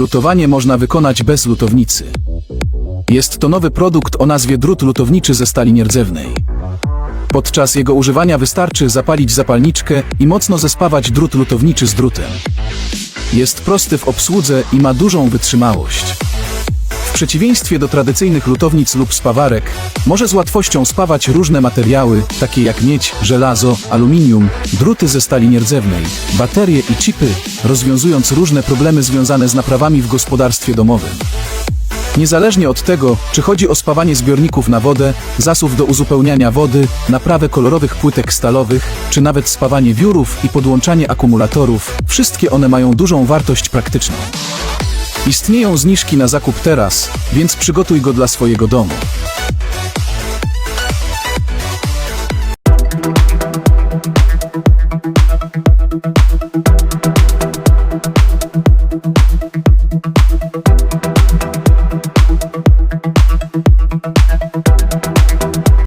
Lutowanie można wykonać bez lutownicy. Jest to nowy produkt o nazwie drut lutowniczy ze stali nierdzewnej. Podczas jego używania wystarczy zapalić zapalniczkę i mocno zespawać drut lutowniczy z drutem. Jest prosty w obsłudze i ma dużą wytrzymałość. W przeciwieństwie do tradycyjnych lutownic lub spawarek, może z łatwością spawać różne materiały, takie jak miedź, żelazo, aluminium, druty ze stali nierdzewnej, baterie i chipy, rozwiązując różne problemy związane z naprawami w gospodarstwie domowym. Niezależnie od tego, czy chodzi o spawanie zbiorników na wodę, zasów do uzupełniania wody, naprawę kolorowych płytek stalowych, czy nawet spawanie wiórów i podłączanie akumulatorów, wszystkie one mają dużą wartość praktyczną. Istnieją zniżki na zakup teraz, więc przygotuj go dla swojego domu.